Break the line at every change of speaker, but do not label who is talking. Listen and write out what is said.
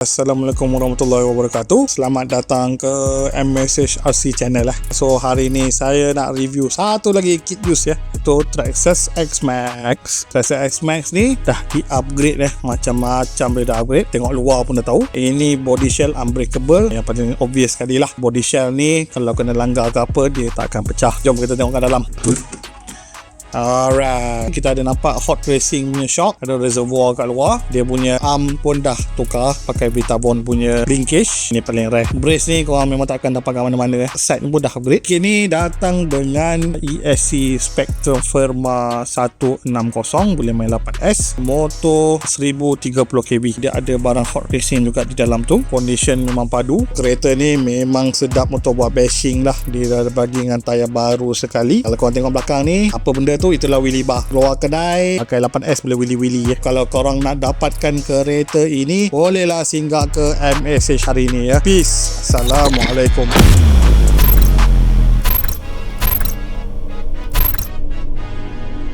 Assalamualaikum warahmatullahi wabarakatuh. Selamat datang ke MSHRC channel lah So hari ni saya nak review satu lagi kit use ya. Itu Traxxas X Max Traxxas X Max ni dah di upgrade eh. Macam-macam dia dah upgrade. Tengok luar pun dah tahu. Ini body shell unbreakable. Yang paling obvious sekali lah. Body shell ni kalau kena langgar ke apa Dia tak akan pecah. Jom kita tengok kat dalam Alright. Kita ada nampak hot racing punya shock Ada reservoir kat luar. Dia punya arm pun dah tukar. Pakai Vitabond punya linkage. Ini paling rare. Brace ni korang memang tak akan dapat kat mana-mana eh. Side pun dah upgrade. Kit ni datang dengan ESC Spectrum Firma 160 Boleh main 8S Motor 1030 kb Dia ada barang hot racing juga di dalam tu. Condition memang padu. Kereta ni memang sedap untuk buat bashing lah. Dia dah bagi dengan tayar baru sekali. Kalau korang tengok belakang ni Apa benda tu itulah wheelie bar keluar kedai pakai 8S boleh wheelie-wheelie ya. kalau korang nak dapatkan kereta ini bolehlah singgah ke MSH hari ini ya. Peace. Assalamualaikum